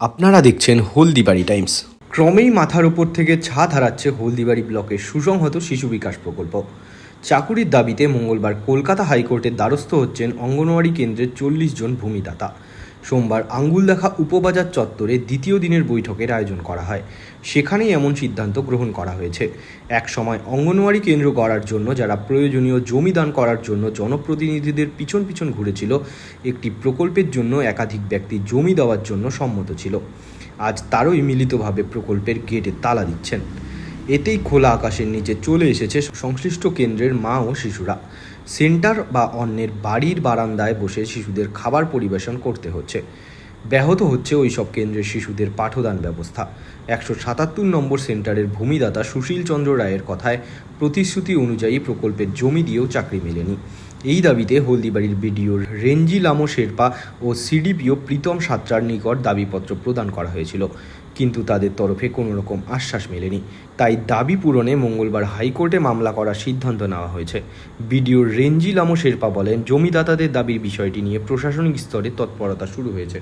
আপনারা দেখছেন হলদিবাড়ি টাইমস। ক্রমেই মাথার উপর থেকে ছাদ হারাচ্ছে হলদিবাড়ি ব্লকের সুসংহত শিশু বিকাশ প্রকল্প। চাকুরির দাবিতে মঙ্গলবার কলকাতা হাইকোর্টের দ্বারস্থ হচ্ছেন অঙ্গনওয়াড়ি কেন্দ্রের চল্লিশ জন ভূমিদাতা। সোমবার আঙ্গুলদেখা উপবাজার চত্বরে দ্বিতীয় দিনের বৈঠকের আয়োজন করা হয়। সেখানেই এমন সিদ্ধান্ত গ্রহণ করা হয়েছে। এক সময় অঙ্গনওয়াড়ি কেন্দ্র গড়ার জন্য যারা প্রয়োজনীয় জমি দান করার জন্য জনপ্রতিনিধিদের পিছন পিছন ঘুরেছিল, একটি প্রকল্পের জন্য একাধিক ব্যক্তি জমি দেওয়ার জন্য সম্মত ছিল। আজ তারই মিলিতভাবে প্রকল্পের গেটে তালা দিচ্ছেন। এতেই খোলা আকাশের নিচে চলে এসেছে সংশ্লিষ্ট কেন্দ্রের মা ও শিশুরা। সেন্টার বা অন্যের বাড়ির বারান্দায় বসে শিশুদের খাবার পরিবেশন করতে হচ্ছে। ব্যাহত হচ্ছে ওই সব কেন্দ্রের শিশুদের পাঠদান ব্যবস্থা। একশো সাতাত্তর নম্বর সেন্টারের ভূমিদাতা সুশীল চন্দ্র রায়ের কথায় প্রতিশ্রুতি অনুযায়ী প্রকল্পের জমি দিয়েও চাকরি মেলেনি। এই দাবিতে হলদিবাড়ির বিডিও রেঞ্জি লামো শেরপা ও সিডিপিও প্রীতম সাত্রার নিকট দাবিপত্র প্রদান করা হয়েছিল। কিন্তু তাদের তরফে কোনো রকম আশ্বাস মেলেনি। তাই দাবি পূরণে মঙ্গলবার হাইকোর্টে মামলা করার সিদ্ধান্ত নেওয়া হয়েছে। বিডিও রেঞ্জি লামো শেরপা বলেন, জমিদাতাদের দাবির বিষয়টি নিয়ে প্রশাসনিক স্তরে তৎপরতা শুরু হয়েছে।